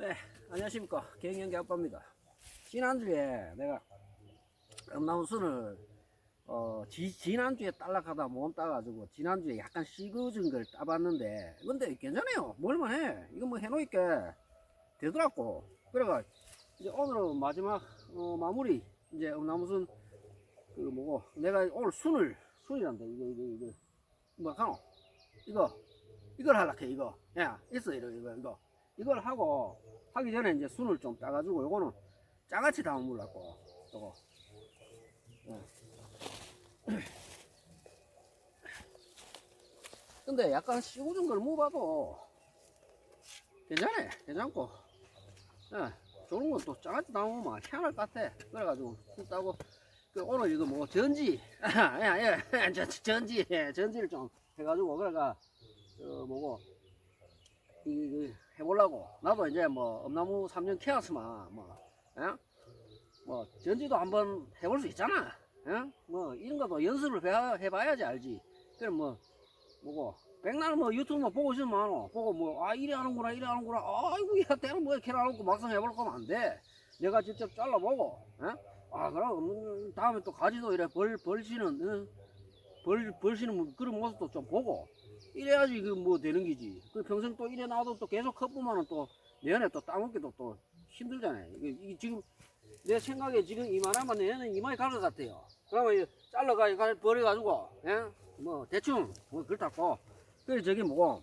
네, 안녕하십니까. 갱년기 아빠입니다. 지난주에 내가 음나무순을 어, 지, 지난주에 딸락하다 몸 따가지고 지난주에 약간 시그진 걸 따봤는데 근데 괜찮아요. 뭘만해. 이거 뭐 해놓으니까 되더라고. 그래가 이제 오늘은 마지막 어, 마무리 이제 음나무순 그 뭐고 내가 오늘 순을 순이란다 이거 이거 이거 뭐 하노 이거 이걸 하려해 이거 야 있어 이거 이거 이거 이걸 하고 하기 전에 이제 순을 좀 따가지고 요거는 짜같이 담아물라고 요거. 예. 근데 약간 시고준 걸 먹어봐도 괜찮아 괜찮고. 예, 좋은 건또 짜같이 담으면 희한할 것 같아. 그래가지고 순 따고. 그 오늘 이거 뭐 전지 야야 저, 저, 전지 예, 전지를 좀 해가지고 그래가 어 뭐고 이, 이 해보려고 나도 이제 뭐 엄나무 3년 키웠으면 뭐, 예? 뭐 전지도 한번 해볼 수 있잖아 예? 뭐 이런 것도 연습을 해, 해봐야지 알지 그래 뭐 뭐고 백날 뭐 유튜브 뭐 보고 있으면 많어 보고 뭐 아 이래 하는구나 이래 하는구나 아이고 야 때는 뭐 이렇게 하놓고 막상 해볼 거면 안돼 내가 직접 잘라보고 예? 아 그럼 음, 다음에 또 가지도 이래 벌 벌시는 응? 벌 벌시는 그런 모습도 좀 보고 이래야지 그 뭐 되는 기지. 그 평생 또 이래 놔도 또 계속 커보면은 또 내년에 또 따먹기도 또 힘들잖아요. 이게, 지금 내 생각에 지금 이만하면 내년에 이만이 갈것 같아요. 그러면 잘라가 가 버려가지고 예? 뭐 대충 뭐 그렇다고. 그래 저기 뭐고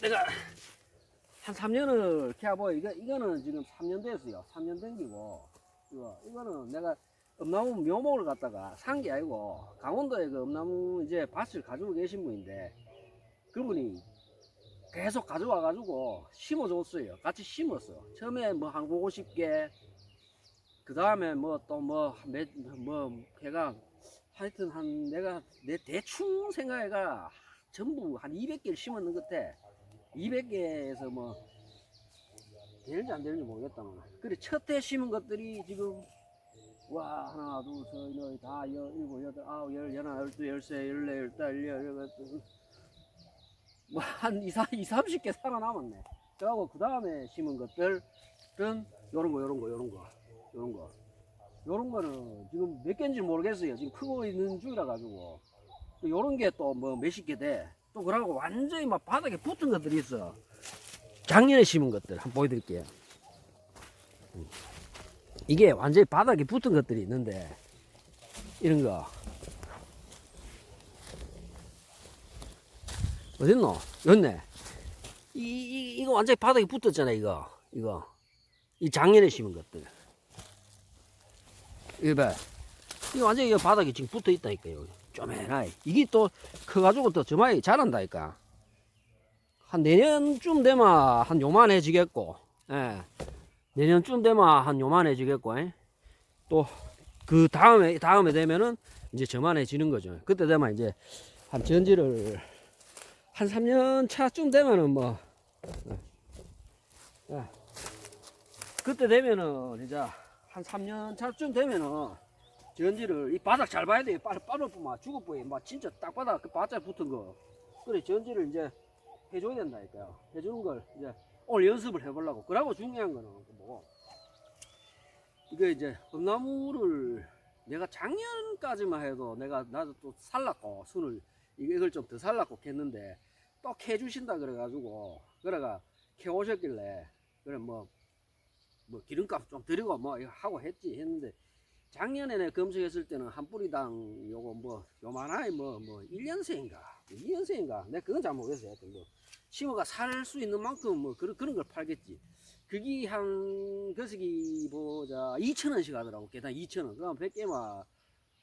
내가 한 3년을 키워보 이거 이거는 지금 3년 됐어요. 3년 된 기고 이거 이거는 내가 엄나무 묘목을 갖다가 산 게 아니고 강원도에 그 엄나무 이제 밭을 가지고 계신 분인데 그분이 계속 가져와 가지고 심어줬어요. 같이 심었어. 처음에 뭐 한 50개 그 다음에 뭐 또 뭐몇뭐 걔가 하여튼 한 내가 내 대충 생각해가 전부 한 200개를 심었는 것 같아. 200개에서 뭐 되는지 안 되는지 모르겠다만 그래 첫 해 심은 것들이 지금 와 하나 둘셋넷다 여 일곱 여덟 아홉 열 열하나 열두 열세 열네 열다 열여 뭐한 이삼 이삼십 개 살아남았네. 그하고 그 다음에 심은 것들은 요런 거 요런 거 요런 거 요런 거 요런 거는 지금 몇 개인지 모르겠어요. 지금 크고 있는 중이라 가지고 또 요런 게 또 뭐 몇십 개 돼. 또 그러고 완전히 막 바닥에 붙은 것들이 있어. 작년에 심은 것들 한번 보여드릴게요. 음. 이게 완전히 바닥에 붙은 것들이 있는데 이런 거. 어딨노? 여기네. 이, 이, 이거 완전히 바닥에 붙었잖아 이거. 이거. 이 작년에 심은 것들. 이거 봐. 이거 완전히 이거 바닥에 지금 붙어 있다니까 여기. 쪼매나이 이게 또 커가지고 또 저마이 자란다니까. 한 내년쯤 되면 한 요만해지겠고. 예. 내년쯤 되면 한 요만해지겠고 또 그 다음에 다음에 되면은 이제 저만해지는 거죠. 그때 되면 이제 한 전지를 한 3년 차쯤 되면은 뭐 예. 예. 그때 되면은 이제 한 3년 차쯤 되면은 전지를 이 바닥 잘 봐야 돼요. 빠르 빠르 막 죽어 보여. 막 진짜 딱 바닥 그 바짝 붙은 거. 그래 전지를 이제 해줘야 된다니까요. 해주는 걸 이제 오늘 연습을 해보려고. 그러고 중요한 거는 그 뭐고 이게 이제 엄나무를 내가 작년까지만 해도 내가 나도 또 살랐고 순을 이걸 좀 더 살랐고 했는데 또 캐주신다 그래가지고 그래가 캐 오셨길래 그래 뭐뭐 기름값 좀 드리고 뭐 하고 했지 했는데 작년에 내가 검색했을 때는 한 뿌리당 요거 뭐 요만하게 뭐뭐 1년생인가? 2년생인가? 내가 그건 잘 모르겠어요. 하여튼 뭐 심어가 살 수 있는 만큼 뭐 그런 그런 걸 팔겠지 그게 한 거시기 보자. 2천원씩 하더라고 개당 2천원. 그럼 100개만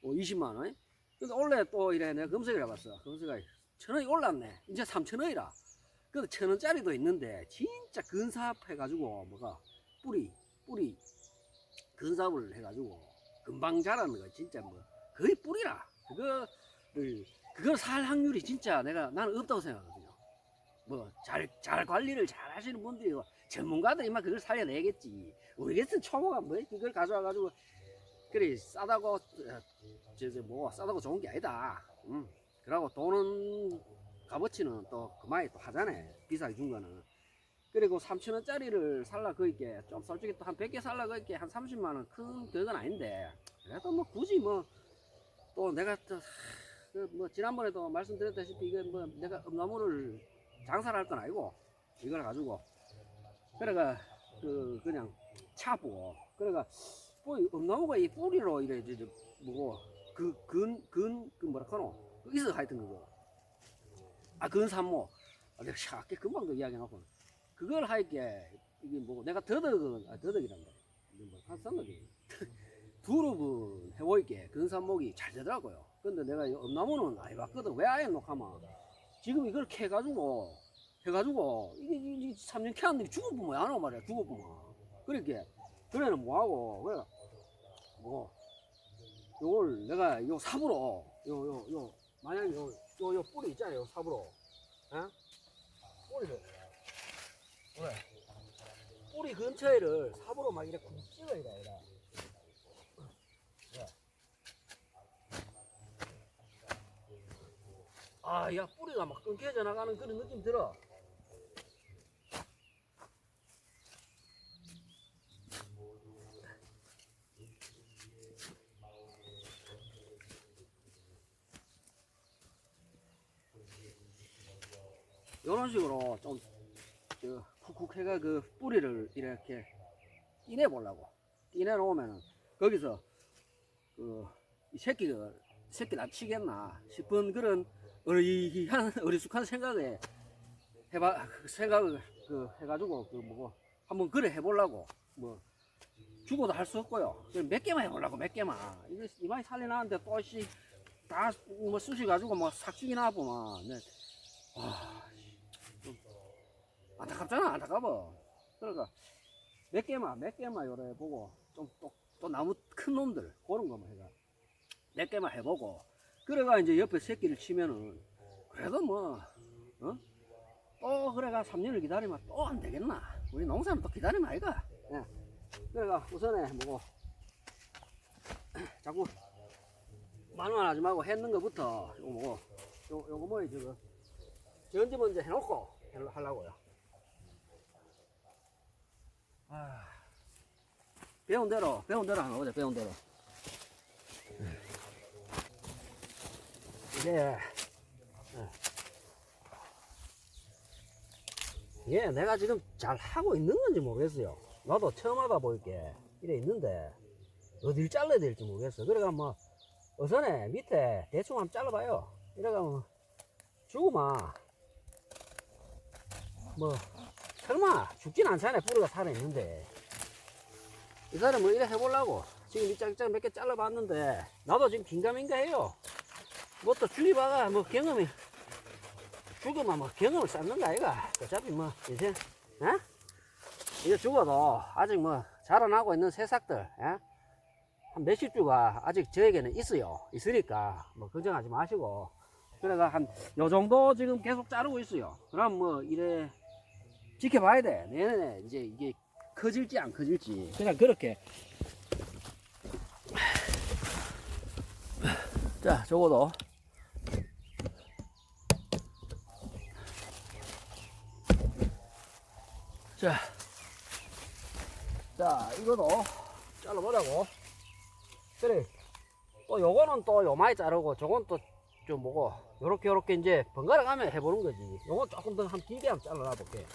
뭐 20만원 근데 원래 또 이래 내가 검색을 해봤어. 검색을 천원이 올랐네. 이제 3천원이라. 근데 천원짜리도 있는데 진짜 근사합 해가지고 뭐가? 뿌리 뿌리. 근사업을 해가지고 금방 자라는 거 진짜 뭐. 거의 뿌리라. 그거를 그걸 살 확률이 진짜 내가 나는 없다고 생각하거든요. 뭐 잘 잘 관리를 잘 하시는 분들이 전문가들이 막 그걸 살려내겠지. 우리 같은 초보가 뭐 그걸 가져와 가지고 그래 싸다고 저저 뭐 싸다고 좋은 게 아니다. 음 그러고 돈은 값어치는 또 그만이 또 하잖아요 비싸게 준 거는 그리고 3천 원짜리를 살라 그있게 좀 솔직히 또 한 100개 살라 그있게 한 30만 원 큰 격은 아닌데. 그래도 뭐 굳이 뭐 또 내가 또그뭐 지난번에도 말씀드렸다시피 이게 뭐 내가 음나무를 장사를 할 건 아니고 이걸 가지고 그래가 그 그냥 차고. 그래가 뭐 음나무가 이 뿌리로 이래 이제 뭐고 그근근 그 뭐라 카노? 그 있어 하여튼 그거. 아 근삼모. 아, 내가 샤게 금방 그 이야기 해놓고. 그걸 할게 이게 뭐 내가 더덕은 아 더덕이란다 이게 뭐 한산덕이 두릅은 해보이게 근삼목이 잘 되더라고요. 근데 내가 이 엄나무는 안 해봤거든. 왜 아예 놓하면 지금 이걸 캐가지고 해가지고 이게, 이게 3년 캐왔는데 죽어보면 뭐안 하고 말이야 죽어보면 그렇게 그래는 뭐하고 그래 뭐 요걸 내가 요 삽으로 요 요 요 만약에 요, 요, 요 뿌리 있잖아요 요 삽으로 에? 뿌리를 왜? 뿌리 근처에를 삽으로 막 이렇게 쿡 찍어야 돼 이래 왜? 아야 뿌리가 막 끊겨져 나가는 그런 느낌 들어 식으로 좀 그, 쿡쿡 해가 그 뿌리를 이렇게 띠내 보려고. 띠내 놓으면은 거기서 그 이 새끼가 새끼 납치겠나 싶은 그런 어리한 어리숙한 생각에 해봐 그 생각을 그 해가지고 그 뭐고 한번 그래 해보려고 뭐 죽어도 할 수 없고요. 몇 개만 해보려고 몇 개만. 이거 이만이 살려놨는데 또씨 다뭐 쑤시 가지고 뭐 삭죽이 나 보면 네. 와 안타깝잖아 안타까워. 그러니까 몇 개만 몇 개만 요래 보고 좀 또 또 나무 큰 놈들 그런 거만 해가. 몇 개만 해보고. 그래가 이제 옆에 새끼를 치면은 그래도 뭐 어? 또 그래가 3년을 기다리면 또 안 되겠나? 우리 농사는 또 기다리면 아이가. 예. 그래가 우선에 뭐고 자꾸 만만하지 말고 했는 거부터 요거 뭐고 요, 요거 뭐지 저거 전지 먼저 해놓고 하려고요 아, 배운 대로, 배운 대로 하는 거죠, 배운 대로. 이제, 예, 내가 지금 잘 하고 있는 건지 모르겠어요. 나도 처음 하다 보니까 이래 있는데, 어딜 잘라야 될지 모르겠어. 그래가 뭐, 우선에 밑에 대충 한번 잘라봐요. 이래가 뭐, 죽으면, 뭐, 설마 죽진 않잖아요. 뿌리가 살아있는데. 이 사람 뭐 이래 해보려고. 지금 이 짝짝 몇 개 잘라봤는데, 나도 지금 긴가민가 해요. 뭐또 죽이봐가 뭐 경험이, 죽으면 뭐 경험을 쌓는 거 아이가. 어차피 뭐, 이제, 에? 이제 죽어도 아직 뭐 자라나고 있는 새싹들, 에? 한 몇십 주가 아직 저에게는 있어요. 있으니까 뭐 걱정하지 마시고. 그래가 한 요 정도 지금 계속 자르고 있어요. 그럼 뭐 이래 지켜봐야 돼. 내년에 이제 이게 커질지 안 커질지. 그냥 그렇게. 자, 저거도. 자. 자, 이거도 잘라보자고. 그래. 또 요거는 또 요마이 자르고, 저건 또 좀 뭐고, 요렇게 요렇게 이제 번갈아 가면 해보는 거지. 요거 조금 더 한 길게 한번 잘라놔 볼게.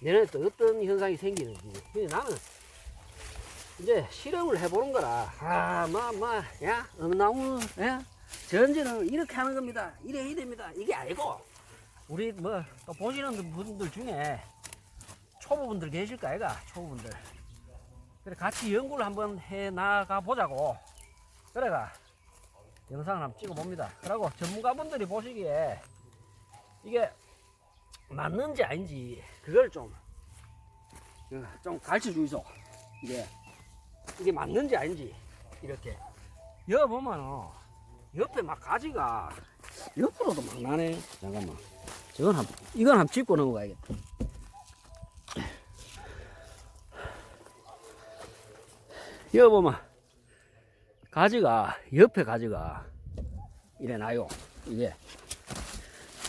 내년에 또 어떤 현상이 생기는지. 근데 나는 이제 실험을 해보는 거라. 아, 뭐, 뭐, 야, 음나무, 야, 전지는 이렇게 하는 겁니다. 이래, 이래 됩니다. 이게 아니고, 우리 뭐, 또 보시는 분들 중에 초보분들 계실 거 아이가? 초보분들. 그래, 같이 연구를 한번 해 나가 보자고. 그래가, 영상을 한번 찍어 봅니다. 그리고 전문가분들이 보시기에 이게 맞는지 아닌지 그걸 좀, 어, 좀 가르쳐 주이소. 이게, 이게 맞는지 아닌지, 이렇게. 여기 보면은, 옆에 막 가지가, 옆으로도 막 나네. 잠깐만. 저건 한, 이건 한번 짚고 넘어가야겠다. 여기 보면, 가지가, 옆에 가지가, 이래 나요. 이게,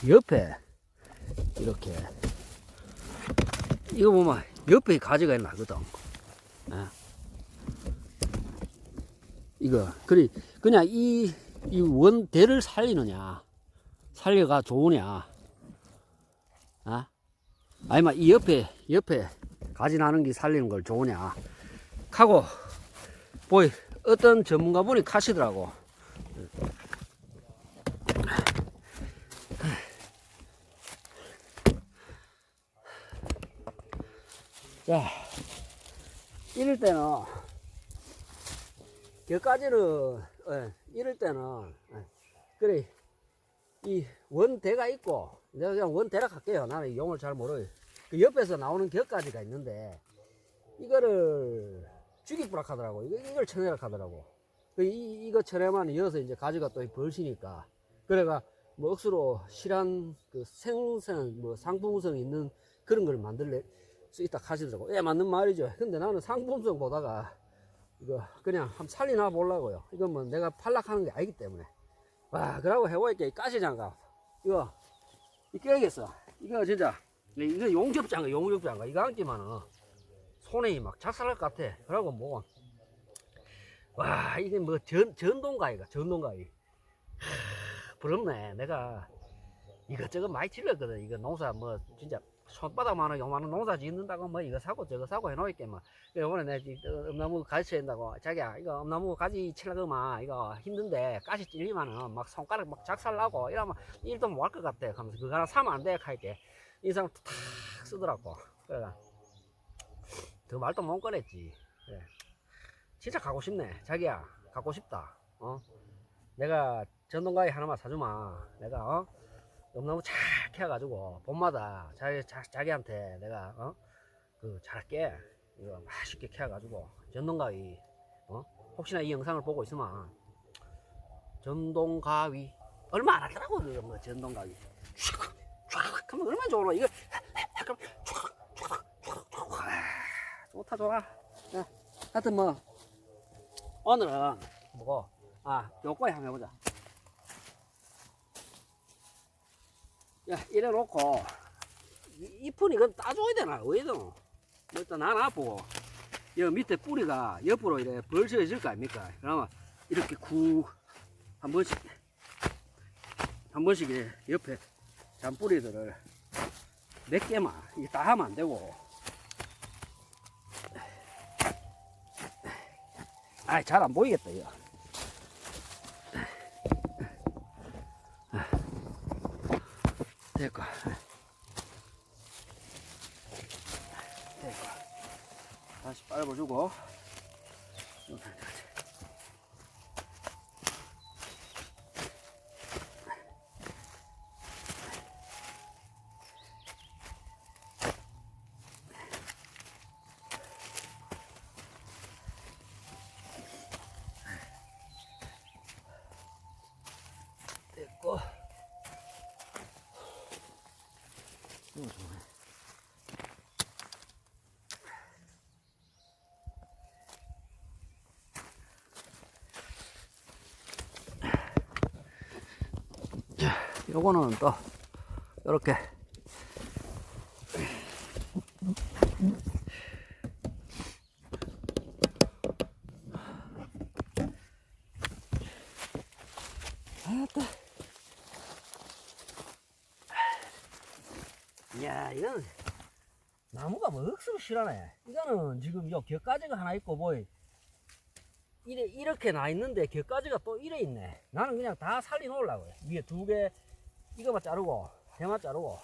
옆에, 이렇게. 이거 보면 옆에 가지가 나거든. 예. 이거 그리 그냥 이 이 원대를 살리느냐? 살려가 좋으냐? 아? 아니면 이 옆에 옆에 가지 나는 게 살리는 걸 좋으냐? 하고 보이 어떤 전문가 분이 카시더라고 자 이럴 때는 여기까지는 예, 이럴 때는 예, 그래. 이 원대가 있고 내가 그냥 원대라 할게요. 나는 용을 잘 모르요 그 옆에서 나오는 격까지가 있는데 이거를 죽이부락 하더라고. 이거, 이걸 쳐내라 하더라고. 그 이, 이거 쳐내만 이어서 이제 가지가 또 벌시니까. 그래가 뭐 억수로 실한 그 생생 뭐 상품성 있는 그런 걸 만들래 수 있다 하시더라고 예 맞는 말이죠 근데 나는 상품성 보다가 이거 그냥 한번 살리나 보려고요. 이건 뭐 내가 팔락하는 게 아니기 때문에. 와, 그러고 해보니까 가시장갑. 이거, 이 껴야겠어. 이거 진짜, 이거 용접장가, 용접장가. 이거 안기만은 손에 막 작살날 것 같아. 그러고 뭐, 와, 이게 뭐 전, 전동가이가, 전동가이. 하, 부럽네. 내가 이것저것 많이 질렀거든. 이거 농사 뭐, 진짜 손바닥만한 요만한 농사 짓는다고 뭐 이거 사고 저거 사고 해놓을게 뭐. 요번에 내 지- 어, 엄나무 가지 쳐낸다고. 자기야 이거 엄나무 가지 치려고만 이거 힘든데 가시 찔리면은 막 손가락 막 작살나고 이러면 일도 못 할 것 같아. 하면서 그거 하나 사면 안돼 이 사람 탁 쓰더라고. 그래가 더 말도 못 꺼냈지. 그래. 진짜 가고 싶네. 자기야 갖고 싶다. 어? 내가 전동가위 하나만 사주마. 내가 어 너무 잘 캐가지고 봄마다 자기 자, 자기한테 내가 어? 그 잘할게. 이거 맛있게 캐가지고 전동가위 어? 혹시나 이 영상을 보고 있으면 전동가위. 얼마 안 하더라고 그거 뭐 전동가위. 촥, 촥 하면 얼마나 좋아 이거 그럼 촥, 촥, 촥, 촥. 아, 좋다 좋아. 야, 하여튼 뭐 오늘은 뭐고 아 요거에 한번 해보자 야, 이래 놓고, 이- 잎은 이건 따줘야 되나? 왜든? 뭐 일단 하나 보고, 여기 밑에 뿌리가 옆으로 이래 벌쳐질 거 아닙니까? 그러면 이렇게 쿡, 한 번씩, 한 번씩 옆에 잔뿌리들을 몇 개만, 이게 다 하면 안 되고. 아이, 잘안 보이겠다, 이거. 됐고. 됐고. 다시 빨아주고. 요거는 또 이렇게 아따. 이야, 이건 나무가 뭐 억수로 실하네. 이거는 지금 요 격가지가 하나 있고 뭐 이래 이렇게 나 있는데 격가지가 또 이래 있네. 나는 그냥 다 살리 놓으려고요. 위에 두개 이거만 자르고 대만 자르고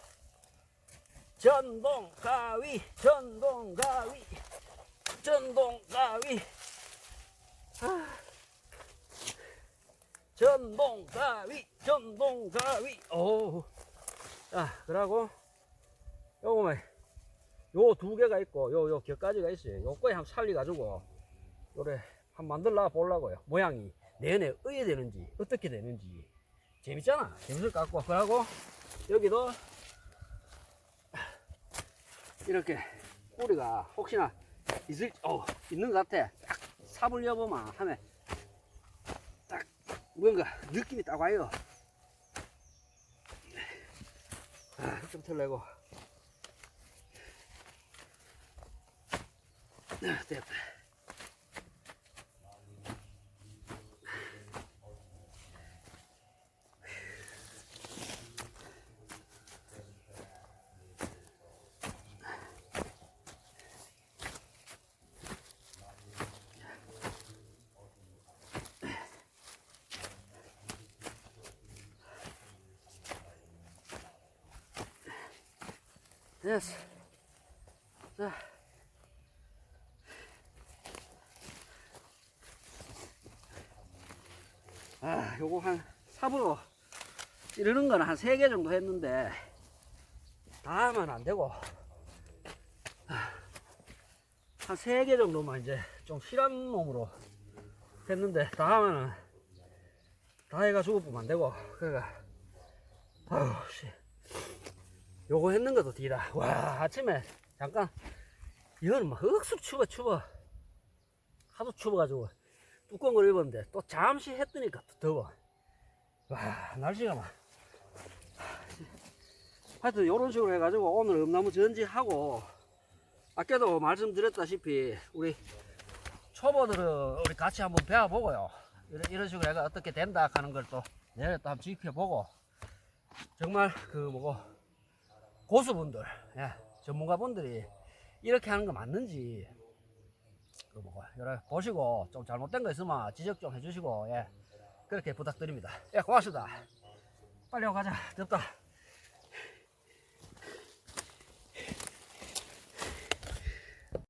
전동 가위 전동 가위 전동 가위 아. 전동 가위 전동 가위 오. 자, 그러고 요거만 요 두 개가 있고 요 요 격가지가 있어요. 요거에 한번 살리 가지고 요래 한 만들라 보려고요. 모양이 내년에 어떻게 되는지 어떻게 되는지 재밌잖아. 재밌을 것 같고 그러고 여기도 이렇게 뿌리가 혹시나 있을 어 있는 것 같아. 딱 사불려보만 하면 딱 뭔가 느낌이 딱 와요. 아, 좀 털내고 네, 됐다. 됐어. 자. 아, 요거 한 삽으로 찌르는 거는 한세 개 정도 했는데 다 하면 안 되고 한 세 개 정도만 이제 좀 실한 놈으로 했는데 다 하면은 다 해가 죽어보면 안 되고 그러니까 아유 씨 요거 했는 것도 뒤라 와 아침에 잠깐 이거는 막 흑숙 추워 추워. 하도 추워가지고 걸 입었는데 또 잠시 했더니까 또 더워. 와 날씨가 막. 하여튼 요런 식으로 해가지고 오늘 음나무 전지하고 아까도 말씀드렸다시피 우리 초보들은 우리 같이 한번 배워보고요. 이런, 이런 식으로 해가 어떻게 된다 하는 걸 또 내일 또 한번 지켜보고 정말 그 뭐고 고수분들 예, 전문가분들이 이렇게 하는 거 맞는지 그 뭐고 여러 보시고 좀 잘못된 거 있으면 지적 좀 해주시고 예 그렇게 부탁드립니다. 예 고맙습니다. 빨리 가자. 덥다